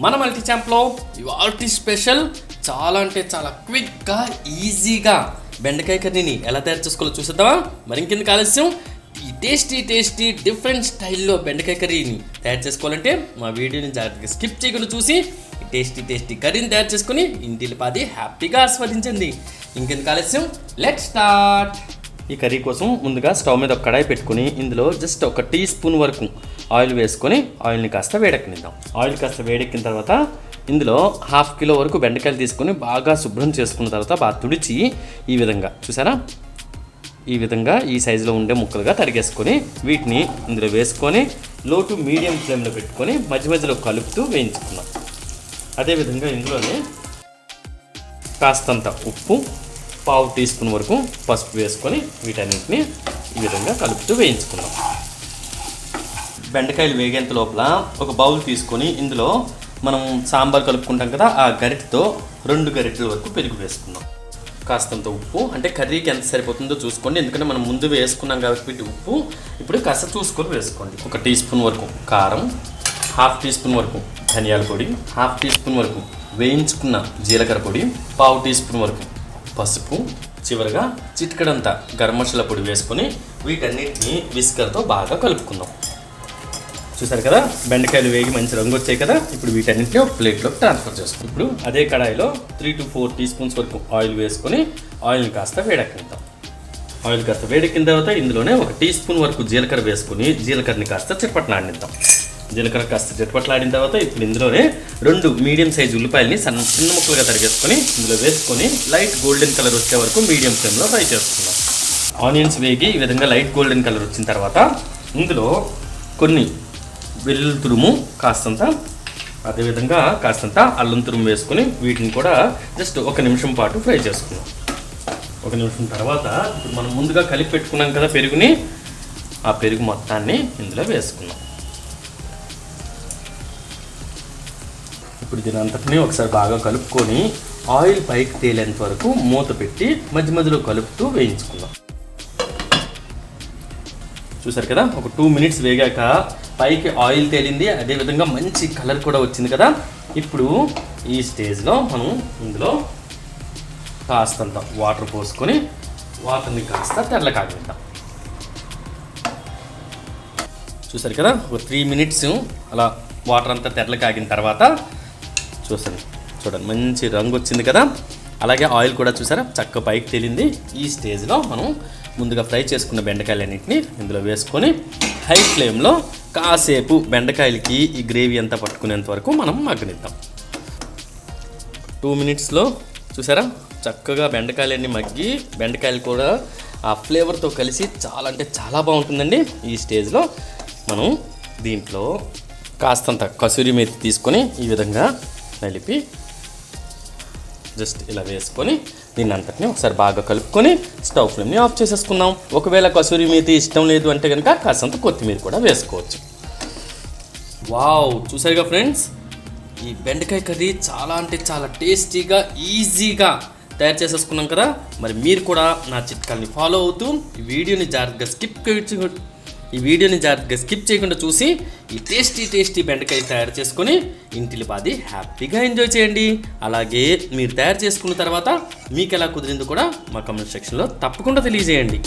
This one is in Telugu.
మన మల్టీ ఛాంప్లో ఇవాల్టి స్పెషల్ చాలా అంటే చాలా క్విక్గా ఈజీగా బెండకాయ కర్రీని ఎలా తయారు చేసుకోవాలో చూసేద్దామా? మరి ఇంకెందుకు ఆలస్యం? ఈ టేస్టీ టేస్టీ డిఫరెంట్ స్టైల్లో బెండకాయ కర్రీని తయారు చేసుకోవాలంటే మా వీడియోని జాగ్రత్తగా స్కిప్ చేయకుండా చూసి టేస్టీ టేస్టీ కర్రీని తయారు చేసుకొని ఇంటిలో పాది హ్యాపీగా ఆస్వాదించండి. ఇంకెందుకు ఆలస్యం? Let start! ఈ కర్రీ కోసం ముందుగా స్టవ్ మీద ఒక కడాయి పెట్టుకుని ఇందులో జస్ట్ ఒక టీ స్పూన్ వరకు ఆయిల్ వేసుకొని ఆయిల్ని కాస్త వేడెక్కనిద్దాం. ఆయిల్ కాస్త వేడెక్కిన తర్వాత ఇందులో హాఫ్ కిలో వరకు బెండకాయలు తీసుకొని బాగా శుభ్రం చేసుకున్న తర్వాత బాగా తుడిచి ఈ విధంగా చూసారా? ఈ విధంగా ఈ సైజులో ఉండే ముక్కలుగా తరిగేసుకొని వీటిని ఇందులో వేసుకొని లో టు మీడియం ఫ్లేమ్లో పెట్టుకొని మధ్య మధ్యలో కలుపుతూ వేయించుకున్నాం అదేవిధంగా ఇందులోనే కాస్తంత ఉప్పు పావు టీ స్పూన్ వరకు పసుపు వేసుకొని వీటన్నిటిని ఈ విధంగా కలుపుతూ వేయించుకుందాం. బెండకాయలు వేగేంత లోపల ఒక బౌల్ తీసుకొని ఇందులో మనం సాంబార్ కలుపుకుంటాం కదా ఆ గరిటతో రెండు గరిటెల వరకు పెరుగు వేసుకుందాం. కాస్తంత ఉప్పు అంటే కర్రీకి ఎంత సరిపోతుందో చూసుకోండి. ఎందుకంటే మనం ముందు వేసుకున్నాం కాబట్టి ఉప్పు ఇప్పుడు కాస్త చూసుకొని వేసుకోండి. ఒక టీ స్పూన్ వరకు కారం హాఫ్ టీ స్పూన్ వరకు ధనియాల పొడి హాఫ్ టీ స్పూన్ వరకు వేయించుకున్న జీలకర్ర పొడి పావు టీ స్పూన్ వరకు పసుపు చివరిగా చిటికడంతా గరం మసాలా పొడి వేసుకొని వీటన్నిటిని విస్కర్తో బాగా కలుపుకుందాం. చూసారు కదా? బెండకాయలు వేగి మంచి రంగు వచ్చాయి కదా? ఇప్పుడు వీటన్నింటినీ ఒక ప్లేట్లోకి ట్రాన్స్ఫర్ చేసుకుందాం ఇప్పుడు అదే కడాయిలో three to four teaspoons వరకు ఆయిల్ వేసుకొని ఆయిల్ని కాస్త వేడెక్కిద్దాం. ఆయిల్ కాస్త వేడెక్కిన తర్వాత ఇందులోనే ఒక టీ స్పూన్ వరకు జీలకర్ర వేసుకుని జీలకర్రని కాస్త చిట్పట్లాడిద్దాం జీలకర్ర కాస్త చిట్పట్లాడిన తర్వాత ఇప్పుడు ఇందులోనే రెండు మీడియం సైజ్ ఉల్లిపాయలని సన్న చిన్న ముక్కలుగా తరిగేసుకొని ఇందులో వేసుకొని లైట్ గోల్డెన్ కలర్ వచ్చే వరకు మీడియం ఫ్లేమ్లో ఫ్రై చేసుకుందాం. ఆనియన్స్ వేగి ఈ విధంగా లైట్ గోల్డెన్ కలర్ వచ్చిన తర్వాత ఇందులో కొన్ని వెల్లుల్లి తురుము కాస్తంత అదేవిధంగా కాస్తంత అల్లం తురుము వేసుకొని వీటిని కూడా జస్ట్ ఒక నిమిషం పాటు ఫ్రై చేసుకుందాం. ఒక నిమిషం తర్వాత ఇప్పుడు మనం ముందుగా కలిపి పెట్టుకున్నాం కదా పెరుగుని ఆ పెరుగు మొత్తాన్ని ఇందులో వేసుకున్నాం ఇప్పుడు దీని ఒకసారి బాగా కలుపుకొని ఆయిల్ పైకి తేలేంత వరకు మూత పెట్టి మధ్య మధ్యలో కలుపుతూ వేయించుకుందాం. చూసారు కదా? ఒక టూ మినిట్స్ వేగాక పైకి ఆయిల్ తేలింది. అదేవిధంగా మంచి కలర్ కూడా వచ్చింది కదా? ఇప్పుడు ఈ స్టేజ్లో మనం ఇందులో కాస్తంత వాటర్ పోసుకొని వాటర్ని కాస్త తెల్ల కాగిద్దాం చూసారు కదా? ఒక త్రీ మినిట్స్ అలా వాటర్ అంతా తెరలు కాగిన తర్వాత చూసాను చూడండి మంచి రంగు వచ్చింది కదా? అలాగే ఆయిల్ కూడా చూసారా? చక్క పైకి తేలింది. ఈ స్టేజ్లో మనం ముందుగా ఫ్రై చేసుకున్న బెండకాయలన్నింటినీ ఇందులో వేసుకొని హై ఫ్లేమ్లో కాసేపు బెండకాయలకి ఈ గ్రేవీ అంతా పట్టుకునేంత వరకు మనం మగ్గనిద్దాం. టూ మినిట్స్లో చూసారా? చక్కగా బెండకాయలన్నీ మగ్గి బెండకాయలు కూడా ఆ ఫ్లేవర్తో కలిసి చాలా అంటే చాలా బాగుంటుందండి. ఈ స్టేజ్లో మనం దీంట్లో కాస్తంత కసూరి మేతి తీసుకొని ఈ విధంగా నలిపి జస్ట్ ఇలా వేసుకొని దీన్ని అంతటిని ఒకసారి బాగా కలుపుకొని స్టవ్ ఫ్లేమ్ని ఆఫ్ చేసేసుకుందాం. ఒకవేళ కసూరి మేతి ఇష్టం లేదు అంటే కనుక కాసంత కొత్తిమీర కూడా వేసుకోవచ్చు. వావ్ చూసారుగా ఫ్రెండ్స్? ఈ బెండకాయ కర్రీ చాలా అంటే చాలా టేస్టీగా ఈజీగా తయారు చేసేసుకున్నాం కదా. మరి మీరు కూడా నా చిట్కాల్ని ఫాలో అవుతూ ఈ వీడియోని జాగ్రత్తగా స్కిప్ ఈ వీడియోని జాగ్రత్తగా స్కిప్ చేయకుండా చూసి ఈ టేస్టీ టేస్టీ బెండకాయ తయారు చేసుకొని ఇంటిలో పాది హ్యాపీగా ఎంజాయ్ చేయండి. అలాగే మీరు తయారు చేసుకున్న తర్వాత మీకు ఎలా కుదిరిందో కూడా మా కమెంట్ సెక్షన్లో తప్పకుండా తెలియజేయండి.